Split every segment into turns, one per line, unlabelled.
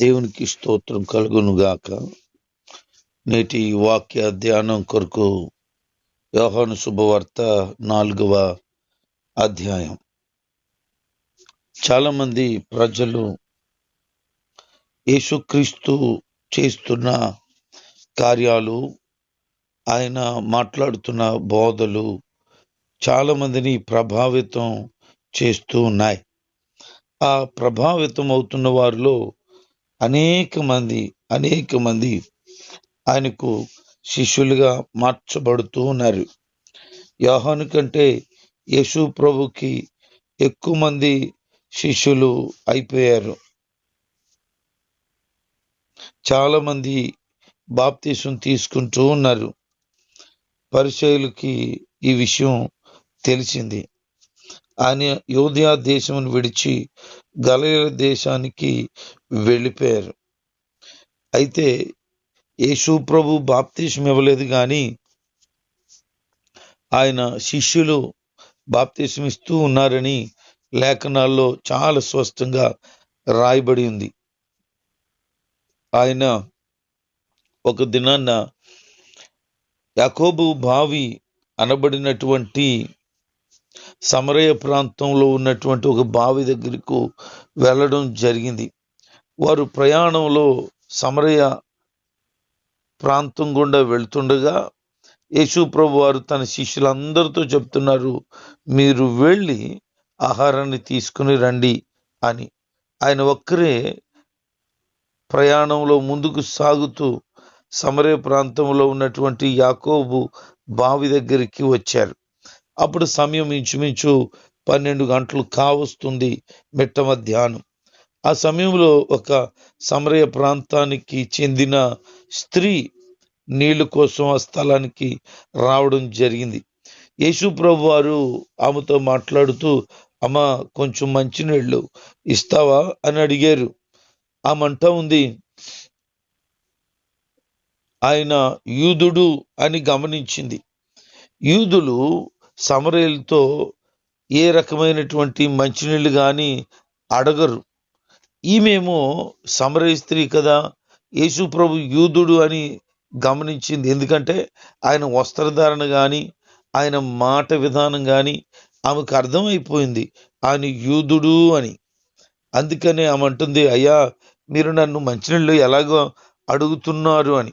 దేవునికి స్తోత్రం కలుగునుగాక. నేటి వాక్య ధ్యానం కొరకు యోహాను శుభవార్త నాలుగవ అధ్యాయం. చాలామంది ప్రజలు యేసుక్రీస్తు చేస్తున్న కార్యాలు ఆయన మాట్లాడుతున్న బోధలు చాలా మందిని ప్రభావితం చేస్తూ ఉన్నాయి. ఆ ప్రభావితం అవుతున్న వారిలో అనేక మంది అనేక మంది ఆయనకు శిష్యులుగా మార్చబడుతూ ఉన్నారు. యోహాను కంటే యేసు ప్రభుకి ఎక్కువ మంది శిష్యులు అయిపోయారు. చాలామంది బాప్తీసం తీసుకుంటూ ఉన్నారు. పరిచయులకి ఈ విషయం తెలిసింది. ఆయన యోధియా దేశమును విడిచి గలయ దేశానికి వెళ్ళిపోయారు. అయితే యేసు ప్రభు బాప్తీసం ఇవ్వలేదు కానీ ఆయన శిష్యులు బాప్తీసం ఇస్తూ ఉన్నారని లేఖనాల్లో చాలా స్పష్టంగా రాయబడి ఉంది. ఆయన ఒక దినాన్న యాకోబు బావి అనబడినటువంటి సమరయ ప్రాంతంలో ఉన్నటువంటి ఒక బావి దగ్గరకు వెళ్ళడం జరిగింది. వారు ప్రయాణంలో సమరయ ప్రాంతం గుండా వెళ్తుండగా యేసు ప్రభు వారు తన శిష్యులందరితో చెప్తున్నారు మీరు వెళ్ళి ఆహారాన్ని తీసుకుని రండి అని. ఆయన ఒక్కరే ప్రయాణంలో ముందుకు సాగుతూ సమరయ ప్రాంతంలో ఉన్నటువంటి యాకోబు బావి దగ్గరికి వచ్చారు. అప్పుడు సమయం ఇంచుమించు పన్నెండు గంటలు కావస్తుంది మిట్ట మధ్యాహ్నం. ఆ సమయంలో ఒక సమరయ ప్రాంతానికి చెందిన స్త్రీ నీళ్ళు కోసం ఆ స్థలానికి రావడం జరిగింది. యేసు ప్రభు వారు ఆమెతో మాట్లాడుతూ అమ్మ కొంచెం మంచినీళ్ళు ఇస్తావా? అని అడిగారు. ఆమె అంటా ఉంది ఆయన యూదుడు అని గమనించింది. యూదులు సమరయులతో ఏ రకమైనటువంటి మంచినీళ్ళు కానీ అడగరు. ఈమెమో సమరయ స్త్రీ కదా యేసు ప్రభు యూదుడు అని గమనించింది. ఎందుకంటే ఆయన వస్త్రధారణ కానీ ఆయన మాట విధానం కానీ ఆమెకు అర్థమైపోయింది. ఆయన యూదుడు అని. అందుకనే ఆమె అంటుంది అయ్యా మీరు నన్ను మంచినీళ్ళు ఎలాగో అడుగుతున్నారు అని.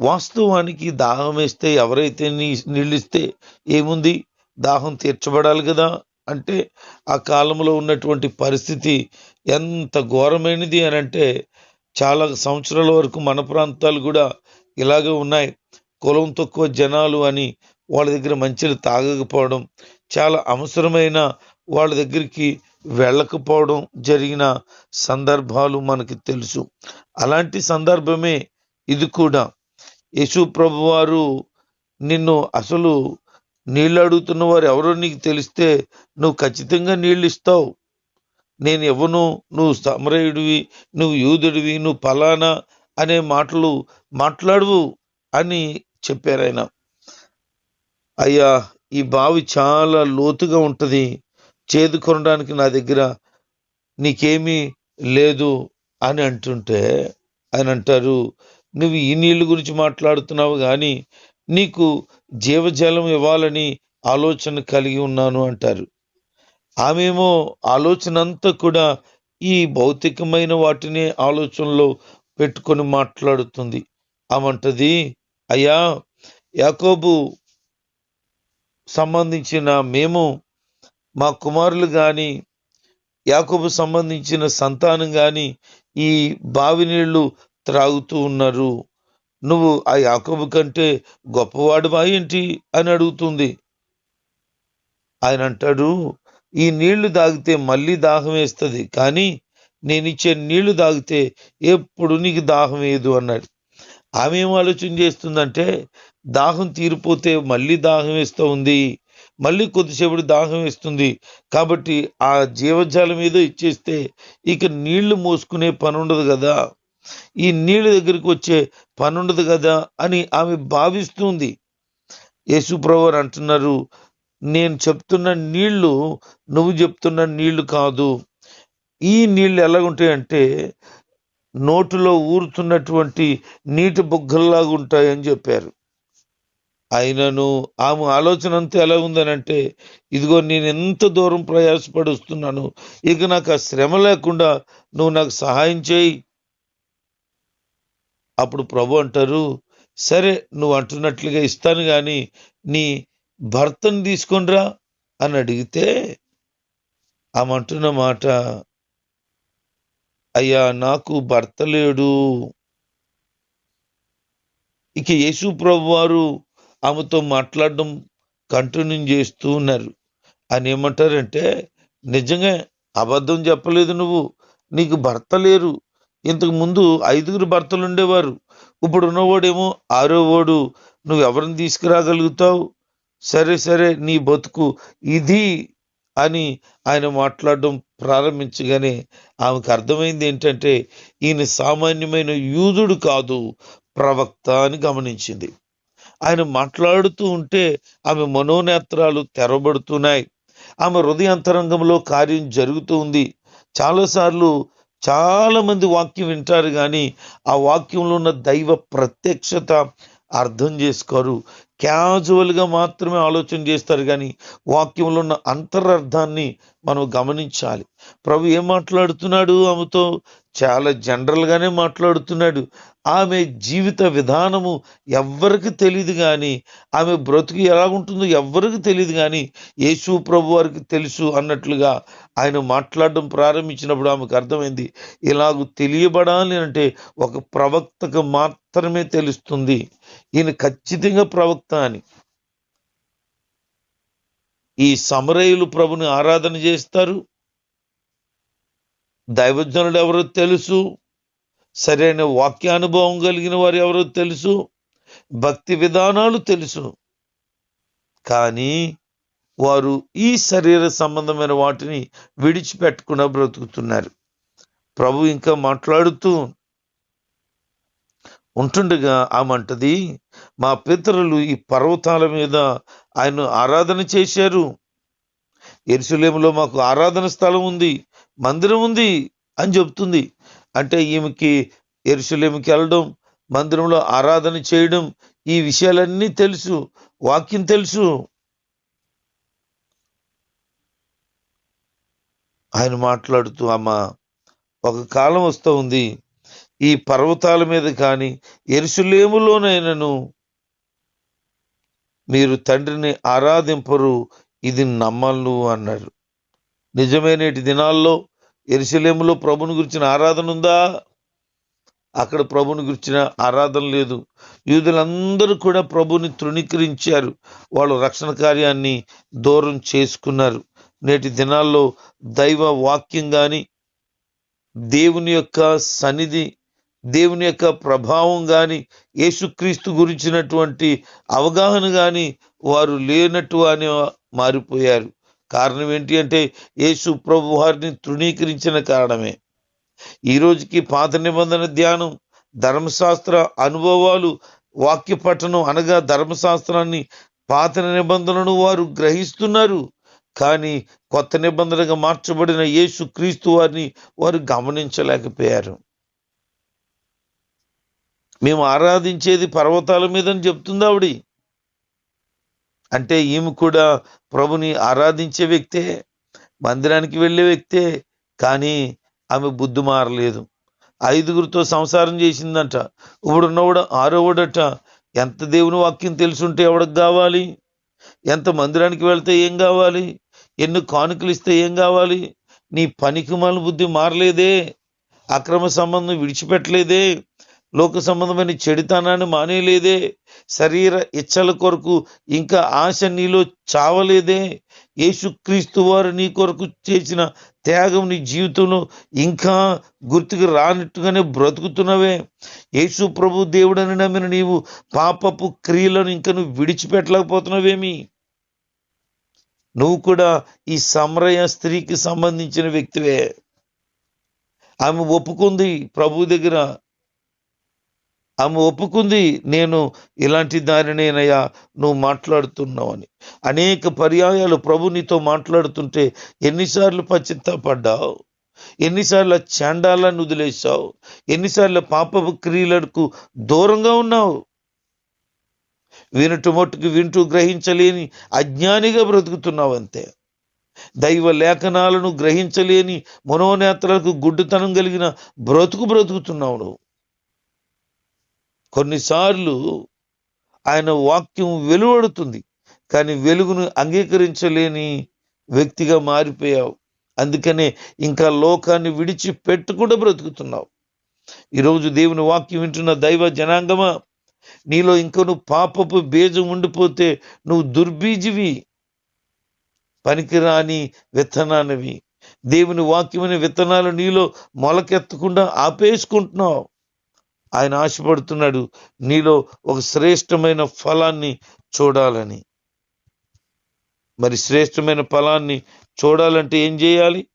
వాస్తవానికి దాహం వేస్తే ఎవరైతే నీ నీళ్ళిస్తే ఏముంది? దాహం తీర్చబడాలి కదా? అంటే ఆ కాలంలో ఉన్నటువంటి పరిస్థితి ఎంత ఘోరమైనది అని అంటే చాలా సంవత్సరాల వరకు మన ప్రాంతాలు కూడా ఇలాగే ఉన్నాయి. కులం తక్కువ జనాలు అని వాళ్ళ దగ్గర మంచిలు తాగకపోవడం చాలా అవసరమైన వాళ్ళ దగ్గరికి వెళ్ళకపోవడం జరిగిన సందర్భాలు మనకి తెలుసు. అలాంటి సందర్భమే ఇది కూడా. యేసు ప్రభు వారు నిన్ను అసలు నీళ్ళు అడుగుతున్న వారు ఎవరో నీకు తెలిస్తే నువ్వు ఖచ్చితంగా నీళ్ళు ఇస్తావు నేను ఇవ్వను నువ్వు సమరయుడివి నువ్వు యూదుడివి నువ్వు ఫలానా అనే మాటలు మాట్లాడువు అని చెప్పారు ఆయన. అయ్యా ఈ బావి చాలా లోతుగా ఉంటుంది. చేదు కొనడానికి నా దగ్గర నీకేమీ లేదు అని అంటుంటే ఆయన అంటారు నువ్వు ఈ నీళ్ళ గురించి మాట్లాడుతున్నావు కానీ నీకు జీవజలం ఇవ్వాలని ఆలోచన కలిగి ఉన్నాను అంటారు. ఆమెమో ఆలోచన అంతా కూడా ఈ భౌతికమైన వాటిని ఆలోచనలో పెట్టుకొని మాట్లాడుతుంది. ఆమంటది అయ్యా యాకోబు సంబంధించిన మేము మా కుమారులు కానీ యాకోబు సంబంధించిన సంతానం కానీ ఈ బావి నీళ్ళు త్రాగుతూ ఉన్నారు. నువ్వు ఆ యాకోబు కంటే గొప్పవాడు ఏంటి అని అడుగుతుంది. ఆయన అంటాడు ఈ నీళ్ళు తాగితే మళ్ళీ దాహం వేస్తుంది కానీ నేను ఇచ్చే నీళ్ళు తాగితే ఎప్పుడు నీకు దాహం వేయదు అన్నాడు. ఆమె ఏం ఆలోచన చేస్తుందంటే దాహం తీరిపోతే మళ్ళీ దాహం వేస్తూ ఉంది మళ్ళీ కొద్దిసేపటి దాహం వేస్తుంది. కాబట్టి ఆ జీవజాలం మీద ఇచ్చేస్తే ఇక నీళ్ళు మోసుకునే పని ఉండదు కదా. ఈ నీళ్ళ దగ్గరికి వచ్చే పని ఉండదు కదా అని ఆమె భావిస్తుంది. యేసుప్రవర్ అంటున్నారు నేను చెప్తున్న నీళ్ళు నువ్వు చెప్తున్న నీళ్ళు కాదు. ఈ నీళ్ళు ఎలాగుంటాయంటే నోటిలో ఊరుతున్నటువంటి నీటి బుగ్గల్లాగా ఉంటాయని చెప్పారు. అయినను ఆమె ఆలోచన అంతా ఎలా ఉందనంటే ఇదిగో నేను ఎంత దూరం ప్రయాసపడుస్తున్నాను ఇక నాకు ఆ శ్రమ లేకుండా నువ్వు నాకు సహాయం చేయి. అప్పుడు ప్రభు అంటారు సరే నువ్వు అంటున్నట్లుగా ఇస్తాను కానీ నీ భర్తను తీసుకొనిరా అని అడిగితే ఆమె అంటున్న మాట అయ్యా నాకు భర్త లేడు. ఇక యేసు ప్రభు వారు ఆమెతో మాట్లాడడం కంటిన్యూ చేస్తూ ఉన్నారు. అని ఏమంటారంటే నిజంగా అబద్ధం చెప్పలేదు నువ్వు నీకు భర్త లేరు ఇంతకు ముందు ఐదుగురు భర్తలు ఉండేవారు. ఇప్పుడు ఉన్నవాడేమో ఆరో వాడు. నువ్వు ఎవరిని తీసుకురాగలుగుతావు? సరే సరే నీ బతుకు ఇది అని ఆయన మాట్లాడడం ప్రారంభించగానే ఆమెకు అర్థమైంది ఏంటంటే ఈయన సామాన్యమైన యూదుడు కాదు ప్రవక్త అని గమనించింది. ఆయన మాట్లాడుతూ ఉంటే ఆమె మనోనేత్రాలు తెరబడుతున్నాయి. ఆమె హృదయాంతరంగంలో కార్యం జరుగుతూ ఉంది. చాలాసార్లు చాలా మంది వాక్యం వింటారు కానీ ఆ వాక్యంలో ఉన్న దైవ ప్రత్యక్షత అర్థం చేసుకోరు. క్యాజువల్గా మాత్రమే ఆలోచన చేస్తారు కానీ వాక్యంలో ఉన్న అంతరార్థాన్ని మనం గమనించాలి. ప్రభు ఏం మాట్లాడుతున్నాడు ఆమెతో? చాలా జనరల్గానే మాట్లాడుతున్నాడు. ఆమె జీవిత విధానము ఎవ్వరికి తెలియదు కానీ ఆమె బ్రతుకు ఎలా ఉంటుందో ఎవ్వరికి తెలియదు కానీ యేసు ప్రభు వారికి తెలుసు అన్నట్లుగా ఆయన మాట్లాడడం ప్రారంభించినప్పుడు ఆమెకు అర్థమైంది ఇలాగ తెలియబడాలి అంటే ఒక ప్రవక్తకు మాత్రమే తెలుస్తుంది. ఈయన ఖచ్చితంగా ప్రవక్త అని. ఈ సమరయులు ప్రభుని ఆరాధన చేస్తారు. దైవజనుడు ఎవరో తెలుసు. సరైన వాక్యానుభవం కలిగిన వారు ఎవరో తెలుసు భక్తి విధానాలు తెలుసు. కానీ వారు ఈ శరీర సంబంధమైన వాటిని విడిచిపెట్టకుండా బ్రతుకుతున్నారు. ప్రభు ఇంకా మాట్లాడుతూ ఉంటుండగా ఆమంటది మా పితరులు ఈ పర్వతాల మీద ఆయన ఆరాధన చేశారు. ఎరుసలేములో మాకు ఆరాధన స్థలం ఉంది మందిరం ఉంది అని చెప్తుంది అంటే ఈమెకి ఎరుసలేమికి వెళ్ళడం మందిరంలో ఆరాధన చేయడం ఈ విషయాలన్నీ తెలుసు వాక్యం తెలుసు. ఆయన మాట్లాడుతూ అమ్మ ఒక కాలం వస్తూ ఉంది. ఈ పర్వతాల మీద కానీ ఎరుసలేములోనైనను మీరు తండ్రిని ఆరాధింపరు ఇది నమ్మలు అన్నారు. నిజమైనటి దినాల్లో ఎరుసలేములో ప్రభుని గురించిన ఆరాధన ఉందా? అక్కడ ప్రభుని గురించిన ఆరాధన లేదు. యూదులందరూ కూడా ప్రభుని తృణీకరించారు. వాళ్ళు రక్షణ కార్యాన్ని దూరం చేసుకున్నారు. నేటి దినాల్లో దైవ వాక్యం కానీ దేవుని యొక్క సన్నిధి దేవుని యొక్క ప్రభావం కానీ యేసుక్రీస్తు గురించినటువంటి అవగాహన కానీ వారు లేనట్టు అని మారిపోయారు. కారణం ఏంటి అంటే యేసు ప్రభు వారిని తృణీకరించిన కారణమే. ఈ రోజుకి పాత నిబంధన ధ్యానం ధర్మశాస్త్ర అనుభవాలు వాక్య పఠనం అనగా ధర్మశాస్త్రాన్ని పాత నిబంధనను వారు గ్రహిస్తున్నారు. కానీ కొత్త నిబంధనగా మార్చబడిన యేసు క్రీస్తు వారిని వారు గమనించలేకపోయారు. మేము ఆరాధించేది పర్వతాల మీదని చెప్తుంది ఆవిడ. అంటే ఈమె కూడా ప్రభుని ఆరాధించే వ్యక్తే మందిరానికి వెళ్ళే వ్యక్తే కానీ ఆమె బుద్ధి మారలేదు. ఐదుగురితో సంసారం చేసిందంట. ఇప్పుడున్నవాడు ఆరోవాడట. ఎంత దేవుని వాక్యం తెలుసుంటే ఎవడికి కావాలి. ఎంత మందిరానికి వెళ్తే ఏం కావాలి? ఎన్ని కానుకలు ఇస్తే ఏం కావాలి? నీ పనికి మన బుద్ధి మారలేదే. అక్రమ సంబంధం విడిచిపెట్టలేదే. లోక సంబంధమైన చెడితనాన్ని మానేయలేదే. శరీర ఇచ్చల కొరకు ఇంకా ఆశ నీలో చావలేదే. యేసుక్రీస్తు వారు నీ కొరకు చేసిన త్యాగం నీ జీవితంలో ఇంకా గుర్తుకు రానట్టుగానే బ్రతుకుతున్నవే. యేసు ప్రభు దేవుడని నమ్మిన నీవు పాపపు క్రియలను ఇంకా నువ్వు విడిచిపెట్టలేకపోతున్నావేమి? నువ్వు కూడా ఈ సమరయ స్త్రీకి సంబంధించిన వ్యక్తివే. ఆమె ఒప్పుకుంది ప్రభు దగ్గర ఆమె ఒప్పుకుంది నేను ఇలాంటి దారినేనయ్యా నువ్వు మాట్లాడుతున్నావని అనేక పర్యాయాలు ప్రభు నీతో మాట్లాడుతుంటే ఎన్నిసార్లు పశ్చిత్తపడ్డావు? ఎన్నిసార్లు చాండాలను వదిలేసావు ఎన్నిసార్లు పాపపు క్రియలకు దూరంగా ఉన్నావు? వినటు మట్టుకు వింటూ గ్రహించలేని అజ్ఞానిగా బ్రతుకుతున్నావు అంతే. దైవ లేఖనాలను గ్రహించలేని మనోనేత్రాలకు గుడ్డుతనం కలిగిన బ్రతుకు బ్రతుకుతున్నావు నువ్వు. కొన్నిసార్లు ఆయన వాక్యం వెలువడుతుంది కానీ వెలుగును అంగీకరించలేని వ్యక్తిగా మారిపోయావు. అందుకనే ఇంకా లోకాన్ని విడిచి పెట్టుకుండా బ్రతుకుతున్నావు. ఈరోజు దేవుని వాక్యం వింటున్న దైవ జనాంగమా నీలో ఇంకా నువ్వు పాపపు బీజం ఉండిపోతే నువ్వు దుర్బీజివి పనికిరాని విత్తనానివి. దేవుని వాక్యమైన విత్తనాలు నీలో మొలకెత్తకుండా ఆపేసుకుంటున్నావు. ఆయన ఆశపడుతున్నాడు నీలో ఒక శ్రేష్టమైన ఫలాన్ని చూడాలని. మరి శ్రేష్టమైన ఫలాన్ని చూడాలంటే ఏం చేయాలి?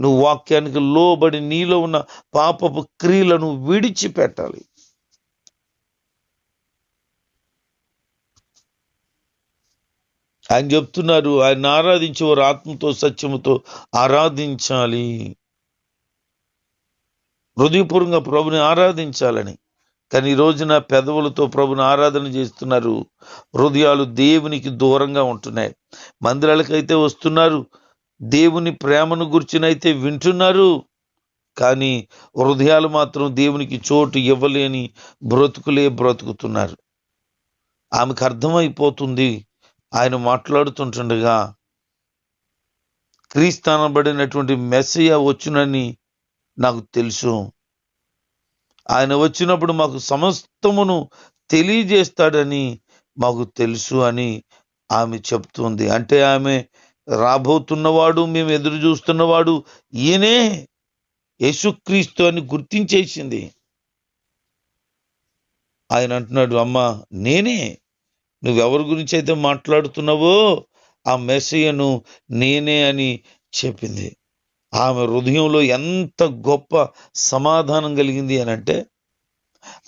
నువ్వు వాక్యానికి లోబడి నీలో ఉన్న పాపపు క్రియలను విడిచిపెట్టాలి. ఆయన చెప్తున్నారు ఆయన ఆరాధించేవారు ఆత్మతో సత్యముతో ఆరాధించాలి. హృదయపూర్వంగా ప్రభుని ఆరాధించాలని. కానీ ఈ రోజున పెదవులతో ప్రభుని ఆరాధన చేస్తున్నారు. హృదయాలు దేవునికి దూరంగా ఉంటున్నాయి. మందిరాలకైతే వస్తున్నారు. దేవుని ప్రేమను గుర్చినైతే వింటున్నారు. కానీ హృదయాలు మాత్రం దేవునికి చోటు ఇవ్వలేని బ్రతుకులే బ్రతుకుతున్నారు. ఆమెకు అర్థమైపోతుంది. ఆయన మాట్లాడుతుంటుండగా క్రీస్తానబడినటువంటి మెస్సయ్య వచ్చునని నాకు తెలుసు. ఆయన వచ్చినప్పుడు మాకు సమస్తమును తెలియజేస్తాడని మాకు తెలుసు అని ఆమె చెప్తుంది. అంటే ఆమె రాబోతున్నవాడు మేము ఎదురు చూస్తున్నవాడు ఈయనే యేసుక్రీస్తు అని గుర్తించేసింది. ఆయన అంటున్నాడు అమ్మ నేనే? నువ్వెవరి గురించి అయితే మాట్లాడుతున్నావో ఆ మెస్సయ్యను నేనే అని చెప్పింది. ఆమె హృదయంలో ఎంత గొప్ప సమాధానం కలిగింది అని అంటే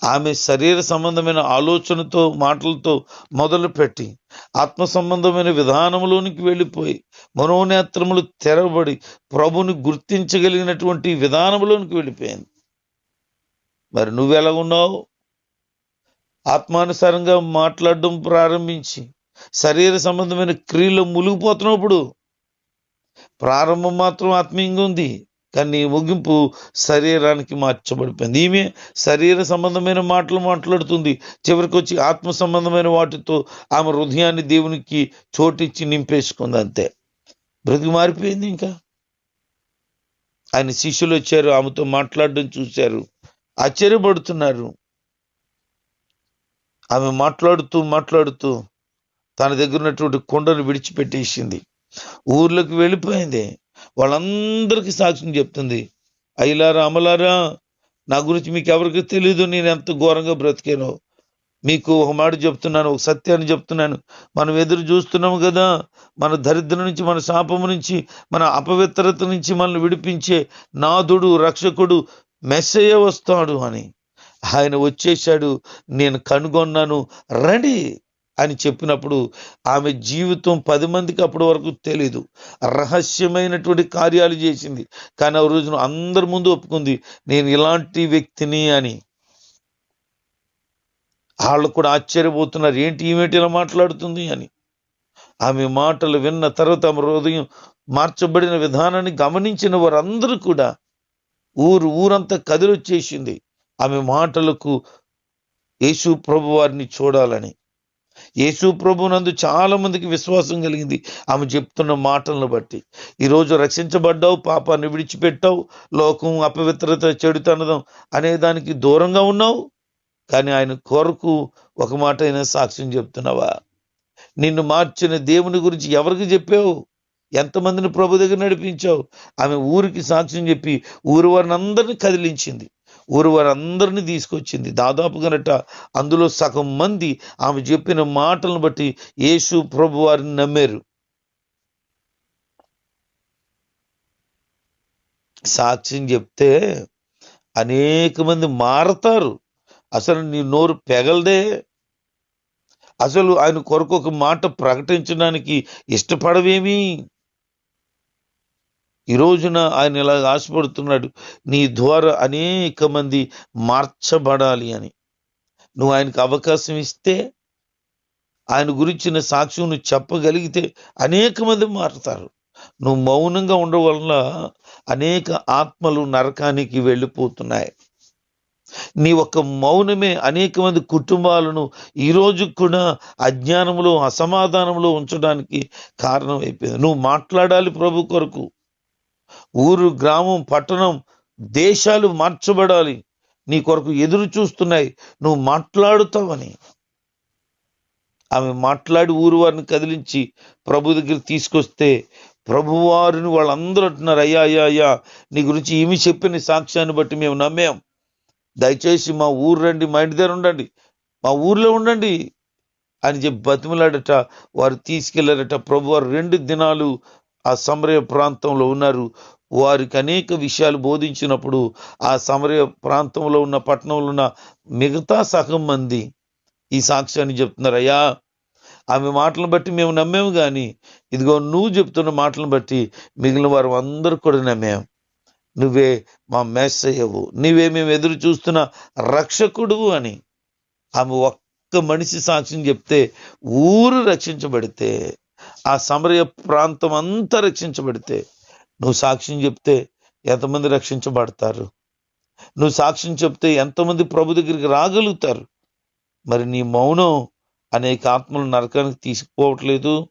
ఆమె శరీర సంబంధమైన ఆలోచనతో మాటలతో మొదలుపెట్టి ఆత్మ సంబంధమైన విధానంలోనికి వెళ్ళిపోయి మనోనేత్రములు తెరవబడి ప్రభుని గుర్తించగలిగినటువంటి విధానంలోనికి వెళ్ళిపోయింది. మరి నువ్వెలా ఉన్నావు? ఆత్మానుసారంగా మాట్లాడడం ప్రారంభించి శరీర సంబంధమైన క్రియలు మునిగిపోతున్నప్పుడు ప్రారంభం మాత్రం ఆత్మీయంగా ఉంది. కానీ ముగింపు శరీరానికి మార్చబడిపోయింది. ఈమె శరీర సంబంధమైన మాటలు మాట్లాడుతుంది. చివరికి వచ్చి ఆత్మ సంబంధమైన వాటితో ఆమె హృదయాన్ని దేవునికి చోటిచ్చి నింపేసుకుంది అంతే. బ్రతికి మారిపోయింది ఇంకా. ఆయన శిష్యులు వచ్చారు ఆమెతో మాట్లాడడం చూశారు. ఆశ్చర్యపడుతున్నారు. ఆమె మాట్లాడుతూ మాట్లాడుతూ తన దగ్గర ఉన్నటువంటి కొండను విడిచిపెట్టేసింది. ఊర్లోకి వెళ్ళిపోయింది. వాళ్ళందరికీ సాక్ష్యం చెప్తుంది. అయ్యలారా అమలారా నా గురించి మీకు ఎవరికి తెలియదు నేను ఎంత ఘోరంగా బ్రతికానో. మీకు ఒక మాట చెప్తున్నాను ఒక సత్యాన్ని చెప్తున్నాను. మనం ఎదురు చూస్తున్నాము కదా మన దరిద్రం నుంచి మన శాపము నుంచి మన అపవిత్రత నుంచి మనల్ని విడిపించే నాథుడు రక్షకుడు మెస్సయ్య వస్తాడు అని. ఆయన వచ్చేసాడు నేను కనుగొన్నాను రండి. అని చెప్పినప్పుడు ఆమె జీవితం పది మందికి అప్పటి వరకు తెలీదు. రహస్యమైనటువంటి కార్యాలు చేసింది. కానీ ఆ రోజున అందరి ముందు ఒప్పుకుంది నేను ఇలాంటి వ్యక్తిని అని. వాళ్ళు కూడా ఆశ్చర్యపోతున్నారు ఏంటి ఈమెటి ఇలా మాట్లాడుతుంది అని. ఆమె మాటలు విన్న తర్వాత ఆమె హృదయం మార్చబడిన విధానాన్ని గమనించిన వారందరూ కూడా ఊరు ఊరంతా కదిలొచ్చేసింది. ఆమె మాటలకు యేసు ప్రభు వారిని చూడాలని. యేసు ప్రభు నందు చాలామందికి విశ్వాసం కలిగింది. ఆమె చెప్తున్న మాటలను బట్టి. ఈరోజు రక్షించబడ్డావు పాపాన్ని విడిచిపెట్టావు లోకం అపవిత్రత చెడుతనదం అనే దానికి దూరంగా ఉన్నావు. కానీ ఆయన కొరకు ఒక మాట అయినా సాక్ష్యం చెప్తున్నావా? నిన్ను మార్చిన దేవుని గురించి ఎవరికి చెప్పావు? ఎంతమందిని ప్రభు దగ్గర నడిపించావు? ఆమె ఊరికి సాక్ష్యం చెప్పి ఊరి వారిని అందరినీ కదిలించింది. ఊరు వారందరినీ తీసుకొచ్చింది. దాదాపు గనట అందులో సగం మంది ఆమె చెప్పిన మాటలను బట్టి యేసు ప్రభు వారిని నమ్మారు. సాక్ష్యం చెప్తే అనేక మంది మారతారు. అసలు నీ నోరు పెగలదే. అసలు ఆయన కొరకు ఒక మాట ప్రకటించడానికి ఇష్టపడవేమీ? ఈ రోజున ఆయన ఇలాగ ఆశపడుతున్నాడు నీ ద్వారా అనేక మంది మార్చబడాలి అని. నువ్వు ఆయనకు అవకాశం ఇస్తే ఆయన గురించిన సాక్ష్యం నువ్వు చెప్పగలిగితే అనేక మంది మారుతారు. నువ్వు మౌనంగా ఉండడం వలన అనేక ఆత్మలు నరకానికి వెళ్ళిపోతున్నాయి. నీ ఒక్క మౌనమే అనేక మంది కుటుంబాలను ఈరోజు కూడా అజ్ఞానంలో అసమాధానంలో ఉంచడానికి కారణం అయిపోయింది. నువ్వు మాట్లాడాలి ప్రభు కొరకు. ఊరు గ్రామం పట్టణం దేశాలు మార్చబడాలి. నీ కొరకు ఎదురు చూస్తున్నాయి. నువ్వు మాట్లాడుతావని. ఆమె మాట్లాడి ఊరు వారిని కదిలించి ప్రభు దగ్గర తీసుకొస్తే ప్రభువారిని వాళ్ళందరూ అంటున్నారు అయ్యా అయ్యా అయ్యా నీ గురించి ఏమి చెప్పిన సాక్ష్యాన్ని బట్టి మేము నమ్మాం. దయచేసి మా ఊరు రండి మా ఇంటి దగ్గర ఉండండి. మా ఊర్లో ఉండండి. అని చెప్పి బతిమలాడట. వారు తీసుకెళ్ళారట. ప్రభువారు రెండు దినాలు ఆ సమరయ ప్రాంతంలో ఉన్నారు. వారికి అనేక విషయాలు బోధించినప్పుడు ఆ సమరయ ప్రాంతంలో ఉన్న పట్టణంలో ఉన్న మిగతా సగం మంది ఈ సాక్ష్యాన్ని చెప్తున్నారు. అయ్యా ఆమె మాటలను బట్టి మేము నమ్మాము కానీ ఇదిగో నువ్వు చెప్తున్న మాటలను బట్టి మిగిలిన వారు అందరూ కూడా నమ్మాం నువ్వే మా మేష్ అయ్యవు నువ్వే మేము ఎదురు చూస్తున్న రక్షకుడు అని ఆమె ఒక్క మనిషి సాక్ష్యం చెప్తే ఊరు రక్షించబడితే ఆ సమరయ ప్రాంతం అంతా రక్షించబడితే నువ్వు సాక్ష్యం చెప్తే ఎంతమంది రక్షించబడతారు? నువ్వు సాక్ష్యం చెప్తే ఎంతమంది ప్రభు దగ్గరికి రాగలుగుతారు? మరి నీ మౌనం అనేక ఆత్మలు నరకానికి తీసుకుపోవట్లేదు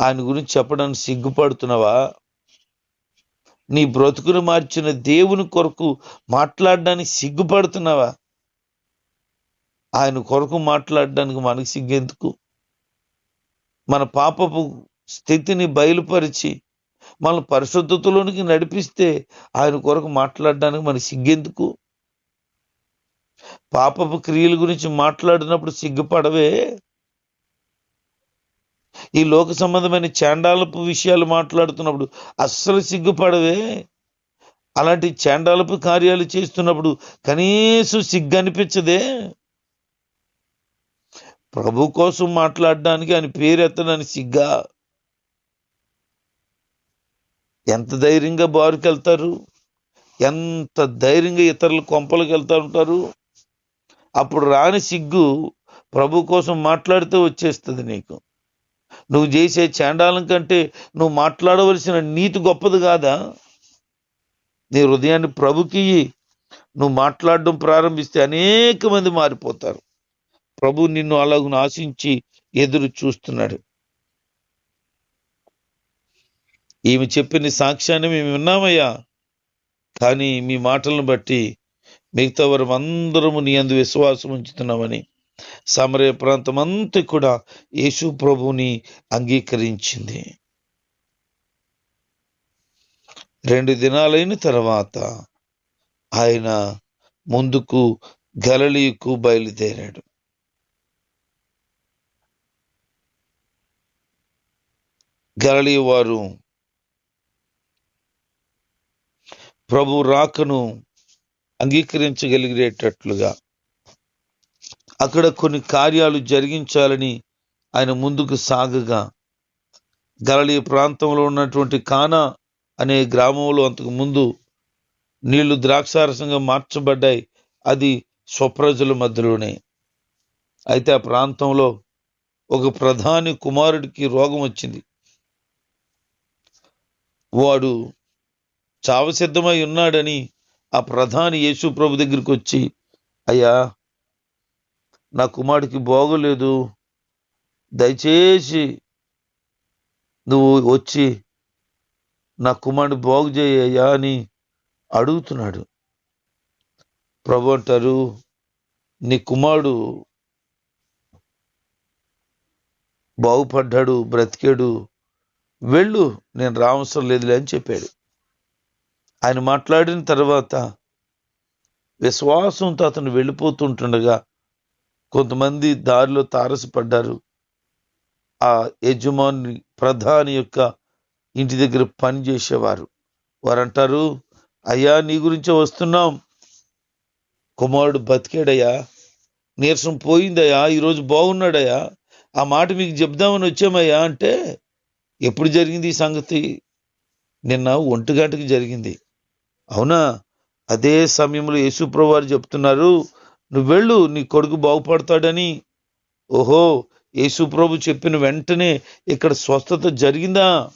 ఆయన గురించి చెప్పడానికి సిగ్గుపడుతున్నావా? నీ బ్రతుకును మార్చిన దేవుని కొరకు మాట్లాడడానికి సిగ్గుపడుతున్నావా? ఆయన కొరకు మాట్లాడడానికి మనకి సిగ్గెందుకు? మన పాపపు స్థితిని బయలుపరిచి మన పరిశుద్ధతలోనికి నడిపిస్తే ఆయన కొరకు మాట్లాడడానికి మన సిగ్గెందుకు? పాపపు క్రియల గురించి మాట్లాడినప్పుడు సిగ్గుపడవే. ఈ లోక సంబంధమైన చాండాలపు విషయాలు మాట్లాడుతున్నప్పుడు అస్సలు సిగ్గుపడవే. అలాంటి చాండాలపు కార్యాలు చేస్తున్నప్పుడు కనీసం సిగ్గు అనిపించదే ప్రభు కోసం మాట్లాడడానికి ఆయన పేరు ఎత్తడానికి సిగ్గా. ఎంత ధైర్యంగా బారుకి వెళ్తారు ఎంత ధైర్యంగా ఇతరుల కొంపలకు వెళ్తూ ఉంటారు? అప్పుడు రాని సిగ్గు ప్రభు కోసం మాట్లాడితే వచ్చేస్తుంది నీకు. నువ్వు చేసే చాండాలం కంటే నువ్వు మాట్లాడవలసిన నీతి గొప్పది కాదా? నీ హృదయాన్ని ప్రభుకి నువ్వు మాట్లాడడం ప్రారంభిస్తే అనేక మంది మారిపోతారు. ప్రభు నిన్ను అలాగును ఆశించి ఎదురు చూస్తున్నాడు. ఈమె చెప్పిన సాక్ష్యాన్ని మేము విన్నామయ్యా. కానీ మీ మాటలను బట్టి మిగతా వారు అందరము నీ అందు విశ్వాసం ఉంచుతున్నామని సమరయ ప్రాంతం అంతా కూడా యేసు ప్రభుని అంగీకరించింది. రెండు దినాలైన తర్వాత ఆయన ముందుకు గలలీకు బయలుదేరాడు. గలలీ వారు ప్రభు రాకను అంగీకరించగలిగేటట్లుగా. అక్కడ కొన్ని కార్యాలు జరిగించాలని ఆయన ముందుకు సాగగా. గలలీ ప్రాంతంలో ఉన్నటువంటి కానా అనే గ్రామంలో అంతకు ముందు నీళ్ళు ద్రాక్షారసంగా మార్చబడ్డాయి. అది స్వప్రజల మధ్యలోనే. అయితే ఆ ప్రాంతంలో ఒక ప్రధాని కుమారుడికి రోగం వచ్చింది. వాడు చావసిద్ధమై ఉన్నాడని ఆ ప్రధాని యేసు ప్రభు దగ్గరికి వచ్చి అయ్యా నా కుమారుడికి బాగోలేదు. దయచేసి నువ్వు వచ్చి నా కుమారుడు బాగు చేయ్యా అని అడుగుతున్నాడు. ప్రభు అంటారు నీ కుమారుడు బాగుపడ్డాడు బ్రతికాడు వెళ్ళు నేను రావసరం లేదులే అని చెప్పాడు. ఆయన మాట్లాడిన తర్వాత విశ్వాసంతో అతను వెళ్ళిపోతుంటుండగా కొంతమంది దారిలో తారసపడ్డారు. ఆ యజమాని ప్రధాని యొక్క ఇంటి దగ్గర పని చేసేవారు. వారు అంటారు అయ్యా నీ గురించే వస్తున్నాం. కుమారుడు బతికాడయ్యా. నీరసం పోయిందయ్యా. ఈరోజు బాగున్నాడయ్యా. ఆ మాట మీకు చెప్దామని వచ్చామయ్యా అంటే ఎప్పుడు జరిగింది ఈ సంగతి? నిన్న ఒంటి గంటకి జరిగింది. అవునా? అదే సమయంలో యేసుప్రభు వారు చెప్తున్నారు నువ్వు వెళ్ళు నీ కొడుకు బాగుపడతాడని. ఓహో యేసుప్రభు చెప్పిన వెంటనే ఇక్కడ స్వస్థత జరిగిందా?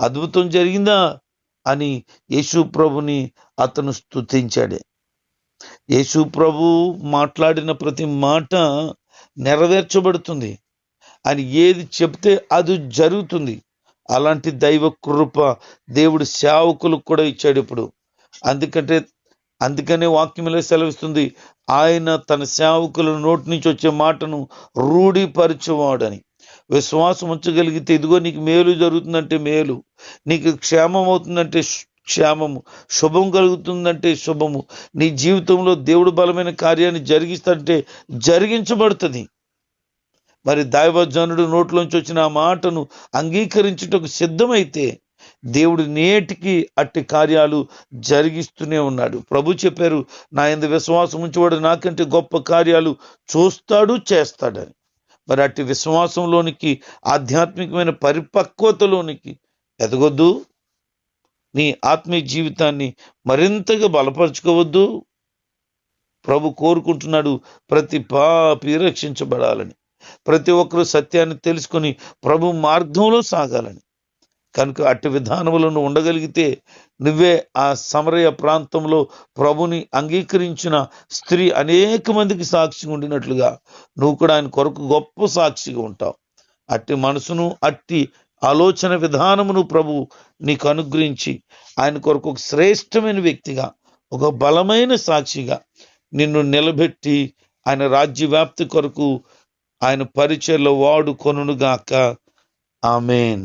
అద్భుతం జరిగిందా? అని యేసు ప్రభుని అతను స్తుతించాడే. యేసు ప్రభు మాట్లాడిన ప్రతి మాట నెరవేర్చబడుతుంది. అని ఏది చెప్తే అది జరుగుతుంది. అలాంటి దైవ కృప దేవుడు సేవకులకు కూడా ఇచ్చాడు ఇప్పుడు. అందుకంటే అందుకనే వాక్యంలో సెలవిస్తుంది ఆయన తన సేవకుల నోటి నుంచి వచ్చే మాటను రూఢిపరచువాడని. విశ్వాసం ఉంచగలిగితే ఇదిగో నీకు మేలు జరుగుతుందంటే మేలు నీకు క్షేమం అవుతుందంటే క్షేమము శుభం కలుగుతుందంటే శుభము నీ జీవితంలో దేవుడు బలమైన కార్యాన్ని జరిగిస్తుంటే జరిగించబడుతుంది. మరి దైవజనుడు నోట్లోంచి వచ్చిన ఆ మాటను అంగీకరించుటకు సిద్ధమైతే దేవుడు నేటికి అట్టి కార్యాలు జరిగిస్తూనే ఉన్నాడు. ప్రభు చెప్పారు నా ఎందు విశ్వాసం ఉంచేవాడు నాకంటే గొప్ప కార్యాలు చూస్తాడు చేస్తాడని. మరి అట్టి విశ్వాసంలోనికి ఆధ్యాత్మికమైన పరిపక్వతలోనికి ఎదగొద్దు. నీ ఆత్మీయ జీవితాన్ని మరింతగా బలపరచుకోవద్దు. ప్రభు కోరుకుంటున్నాడు ప్రతి పాపి రక్షించబడాలని. ప్రతి ఒక్కరూ సత్యాన్ని తెలుసుకొని ప్రభు మార్గంలో సాగాలని. కనుక అట్టి విధానములను ఉండగలిగితే నువ్వే ఆ సమరయ ప్రాంతంలో ప్రభుని అంగీకరించిన స్త్రీ అనేక మందికి సాక్షిగా ఉండినట్లుగా నువ్వు కూడా ఆయన కొరకు గొప్ప సాక్షిగా ఉంటావు. అట్టి మనసును అట్టి ఆలోచన విధానమును ప్రభు నీకు అనుగ్రహించి ఆయన కొరకు ఒక శ్రేష్టమైన వ్యక్తిగా ఒక బలమైన సాక్షిగా నిన్ను నిలబెట్టి ఆయన రాజ్య వ్యాప్తి కొరకు ఆయన పరిచయలో వాడు కొనుగాక ఆమెన్.